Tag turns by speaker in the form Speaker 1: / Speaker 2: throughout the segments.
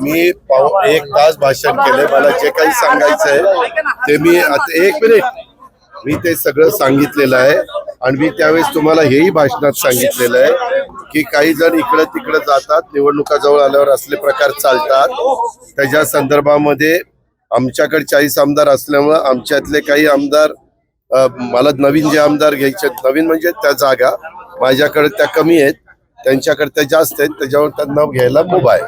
Speaker 1: मी पाव- एक तास भाषण केले मला जे काही सांगायचं आहे ते मी आता एक मिनिट. मी ते सगळं सांगितलेलं आहे. आणि मी त्यावेळेस तुम्हाला हेही भाषणात सांगितलेलं आहे की काही जण इकडं तिकडं जातात निवडणुका जवळ आल्यावर असले प्रकार चालतात. त्याच्या संदर्भामध्ये आमच्याकडे चाळीस आमदार असल्यामुळं आमच्यातले काही आमदार मला नवीन जे आमदार घ्यायचे नवीन म्हणजे त्या जागा माझ्याकडे त्या कमी आहेत. त्यांच्याकडे त्या जास्त आहेत त्याच्यावर त्यांना घ्यायला मुभा आहे.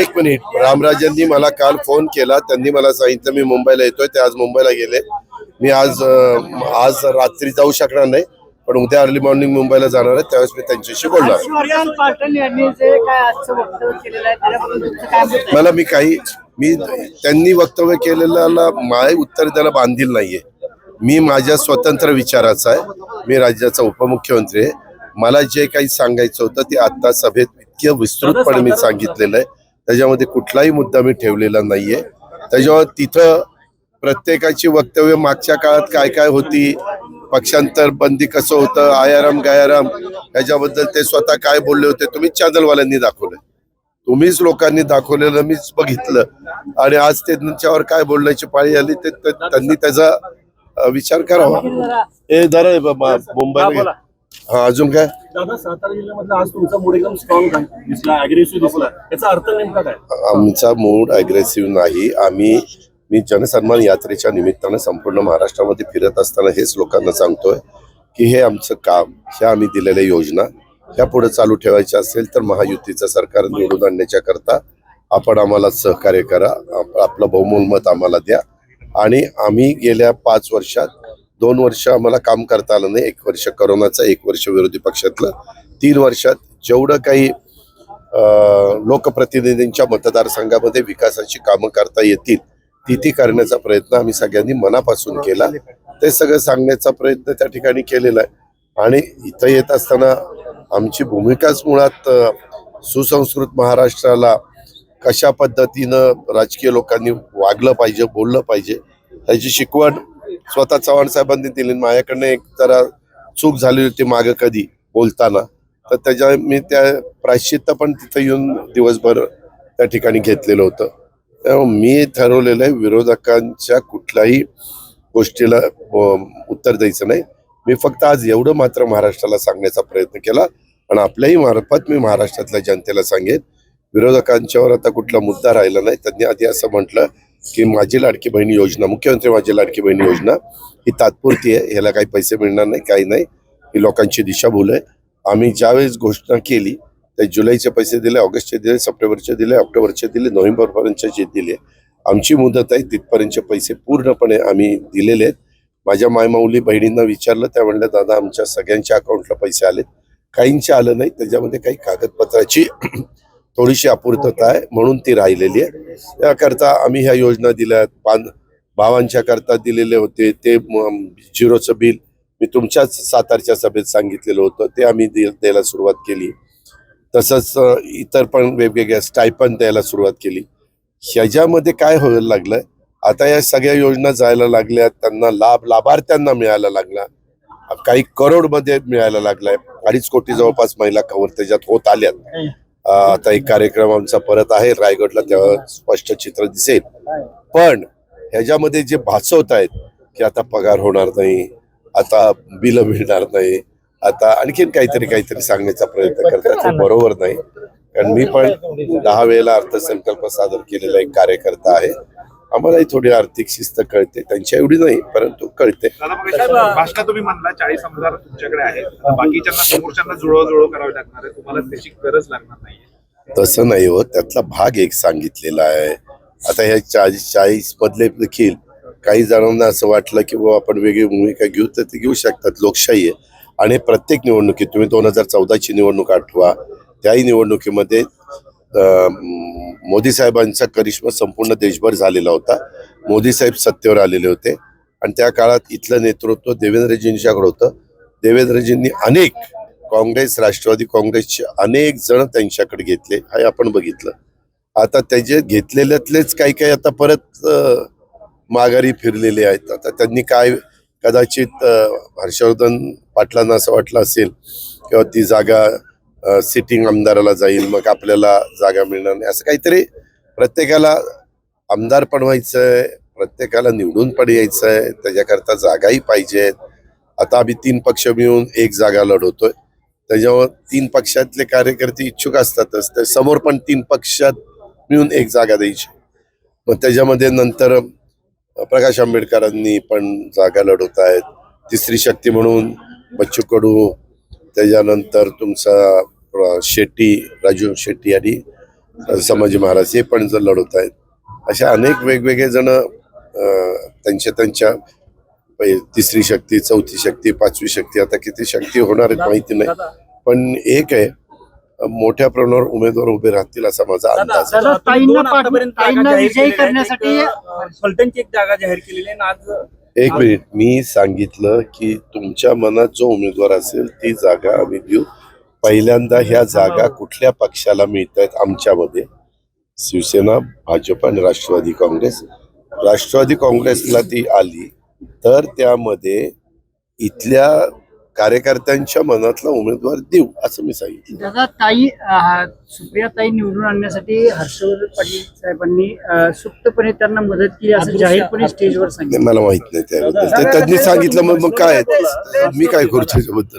Speaker 1: एक मिनिट. रामराजांनी मला काल फोन केला त्यांनी मला सांगितलं मी मुंबईला येतोय ते आज मुंबईला गेले. मी आज आज रात्री जाऊ शकणार नाही पण उद्या अर्ली मॉर्निंग मुंबईला जाणार आहे त्यावेळेस मी त्यांच्याशी बोलणार? मला मी काही मी त्यांनी वक्तव्य केलेल्याला माय उत्तर द्यायला बांधील नाहीये. मी माझ्या स्वतंत्र विचाराचा आहे. मी राज्याचा उपमुख्यमंत्री आहे. मला जे काही सांगायचं होतं ते आता सभेत इतकं विस्तृतपणे मी सांगितलेलं आहे. त्याच्यामध्ये कुठलाही मुद्दा मी ठेवलेला नाहीये. त्याच्यावर तिथं प्रत्येकाची वक्तव्य मागच्या काळात काय काय होती पक्षांतर बंदी कसं होतं आयाराम गायाराम याच्याबद्दल ते स्वतः काय बोलले होते तुम्हीच चॅनलवाल्यांनी दाखवलं. तुम्हीच लोकांनी दाखवलेलं मीच बघितलं. आणि आज ते त्यांच्यावर काय बोलण्याची पाळी आली ते ते- त्यांनी त्याचा विचार करावा हे दर आहे बाबा मुंबईला हा अजून काय?
Speaker 2: दादा सातारा जिल्ह्यामधला आज तुमचा मूड एकदम स्ट्रॉंग दिसला अग्रेसिव्ह दिसला. याचा अर्थ नेमका काय?
Speaker 1: आमचा मूड अग्रेसिव्ह नाही. आम्ही मी जनसन्मान यात्रेच्या निमित्तानं संपूर्ण महाराष्ट्रामध्ये फिरत असताना हेच लोकांना सांगतोय की हे आमचं काम ह्या आम्ही दिलेल्या योजना ह्या पुढे चालू ठेवायच्या असेल तर महायुतीचं सरकार निवडून आणण्याच्या करता आपण आम्हाला सहकार्य करा. आप- आपलं बहुमोल मत आम्हाला द्या. आणि आम्ही गेल्या पाच वर्षात दोन वर्ष आम्हाला काम करता आलं नाही. एक वर्ष करोनाचं एक वर्ष विरोधी पक्षातलं. तीन वर्षात जेवढं काही लोकप्रतिनिधींच्या मतदारसंघामध्ये विकासाची कामं करता येतील ती ती करण्याचा प्रयत्न आम्ही सगळ्यांनी मनापासून केला. ते सगळं सांगण्याचा प्रयत्न त्या ठिकाणी केलेला आहे. आणि इथं येत असताना आमची भूमिकाच मुळात सुसंस्कृत महाराष्ट्राला कशा पद्धतीनं राजकीय लोकांनी वागलं पाहिजे बोललं पाहिजे त्याची शिकवण स्वतः चव्हाण साहेबांनी दिली. माझ्याकडनं एक जरा चूक झाली होती मागं कधी बोलताना. तर त्याच्या मी त्या प्रायश्चित्त पण तिथं येऊन दिवसभर त्या ठिकाणी घेतलेलं होतं. त्यामुळे मी ठरवलेलं आहे विरोधकांच्या कुठल्याही गोष्टीला उत्तर द्यायचं नाही. मी फक्त आज एवढं मात्र महाराष्ट्राला सांगण्याचा प्रयत्न केला आणि आपल्याही मार्फत मी महाराष्ट्रातल्या जनतेला सांगेन. विरोधकांच्यावर आता कुठला मुद्दा राहिला नाही. त्यांनी आधी असं म्हटलं की माझी लाडकी बहिणी योजना मुख्यमंत्री माझी लाडकी बहिणी योजना ही तात्पुरती आहे. ह्याला काही पैसे मिळणार नाही काही नाही. ही लोकांची दिशाभूल आहे. आम्ही ज्यावेळेस घोषणा केली ते जुलैचे पैसे दिले ऑगस्टचे दिले सप्टेंबरचे दिले ऑक्टोबरचे दिले नोव्हेंबरपर्यंतचे दिले. आमची मुदत आहे तिथपर्यंतचे पैसे पूर्णपणे आम्ही दिलेले आहेत. माझ्या मायमाऊली बहिणींना विचारलं त्या म्हणल्या दादा आमच्या सगळ्यांच्या अकाउंटला पैसे आलेत. काहींचे आलं नाही त्याच्यामध्ये काही कागदपत्राची थोडीशी अपूर्तता आहे म्हणून ती राहिलेली आहे. त्याकरता आम्ही ह्या योजना दिल्या पान भावांच्या करता दिलेले होते. ते झिरोचं बिल मी तुमच्याच सातारच्या सभेत सांगितलेलं होतं. ते आम्ही द्यायला सुरुवात केली. तसंच इतर पण वेगवेगळ्या स्टायपन द्यायला सुरुवात केली. ह्याच्यामध्ये काय व्हायला लागलंय? आता या सगळ्या योजना जायला लागल्या. त्यांना लाभ लाभार्थ्यांना मिळायला लागला. काही करोडमध्ये मिळायला लागलाय. अडीच कोटी जवळपास महिला कवर त्याच्यात होत आल्यात. आता एक कार्यक्रम आमचा परत आहे रायगडला तेव्हा स्पष्ट चित्र दिसेल. पण ह्याच्यामध्ये जे भासवत आहेत की आता पगार होणार नाही आता बिल मिळणार नाही आता आणखीन काहीतरी काहीतरी सांगण्याचा प्रयत्न करतात बरोबर नाही. कारण मी पण दहा वेळेला अर्थसंकल्प सादर केलेला एक कार्यकर्ता आहे. आम्हालाही थोडी आर्थिक शिस्त कळते. त्यांच्या एवढी नाही परंतु कळते.
Speaker 3: भाषणात तुम्ही म्हणला चाळीस आमदार तुमच्याकडे आहेत बाकीच्यांना समोरच्यांना जुळव जुळव करावे लागणार आहे तुम्हाला त्याची गरज लागणार नाहीये.
Speaker 1: तसं नाही हो त्यातला भाग एक सांगितलेला आहे. आता ह्या चाळीस चाळीस मधले देखील काही जणांना असं वाटलं की बाबा आपण वेगळी भूमिका घेऊ तर ते घेऊ शकतात लोकशाही आहे. आणि प्रत्येक निवडणुकीत तुम्ही दोन हजार चौदाची निवडणूक आठवा त्याही निवडणुकीमध्ये मोदी साहेबांचा करिश्मा संपूर्ण देशभर झालेला होता. मोदी साहेब सत्तेवर आलेले होते. आणि त्या काळात इथलं नेतृत्व देवेंद्रजींच्याकडे होतं. देवेंद्रजींनी अनेक काँग्रेस राष्ट्रवादी काँग्रेसचे अनेक जण त्यांच्याकडे घेतले. हे आपण बघितलं. आता त्याचे घेतलेल्यातलेच काही काही आता परत माघारी फिरलेले आहेत. आता त्यांनी काय कदाचित हर्षवर्धन पाटलांना असं वाटलं असेल किंवा ती जागा सिटिंग आमदाराला जाईल मग आपल्याला जागा मिळणार नाही. असं काहीतरी प्रत्येकाला आमदार पण व्हायचंय प्रत्येकाला निवडून पण यायचं आहे त्याच्याकरता जागाही पाहिजेत. आता आम्ही तीन पक्ष मिळून एक जागा लढवतोय. त्याच्यावर तीन पक्षातले कार्यकर्ते इच्छुक असतातच तर समोर पण तीन पक्षात मिळून एक जागा द्यायची. मग त्याच्यामध्ये नंतर प्रकाश आंबेडकरांनी पण जागा लढवत आहेत तिसरी शक्ती म्हणून बच्चू कडू त्याच्यानंतर तुमचा शेट्टी राजू शेट्टी आणि संभाजी महाराज हे पण जर लढवत आहेत. अशा अनेक वेगवेगळे जण त्यांच्या त्यांच्या तिसरी शक्ती चौथी शक्ती पाचवी शक्ती आता किती शक्ती होणार आहेत माहिती नाही. पण एक आहे मोठ्या प्रमाणावर उमेदवार उभे राहतील असा माझा अंदाज आहे.
Speaker 4: करण्यासाठी-
Speaker 2: एक, जागा जाहीर केलेली आहे आणि आज
Speaker 1: एक मिनिट. मी सांगितलं की तुमच्या मनात जो उमेदवार असेल ती जागा आम्ही देऊ. पहिल्यांदा ह्या जागा कुठल्या पक्षाला मिळत आहेत आमच्यामध्ये? शिवसेना भाजप आणि राष्ट्रवादी काँग्रेस. राष्ट्रवादी काँग्रेसला ती आली. तर त्यामध्ये इथल्या कार्यकर्त्यांच्या मनातला उमेदवार देऊ असं मी सांगितलं.
Speaker 4: दादा ताई सुप्रिया ताई निवडून आणण्यासाठी हर्षवर्धन पाटील साहेबांनी सुप्तपणे त्यांना मदत केली असं जाहीरपणे स्टेजवर सांगितलं.
Speaker 1: मला माहीत नाही त्याबद्दल. ते त्यांनी सांगितलं मग मग काय मी काय करू त्याच्याबद्दल?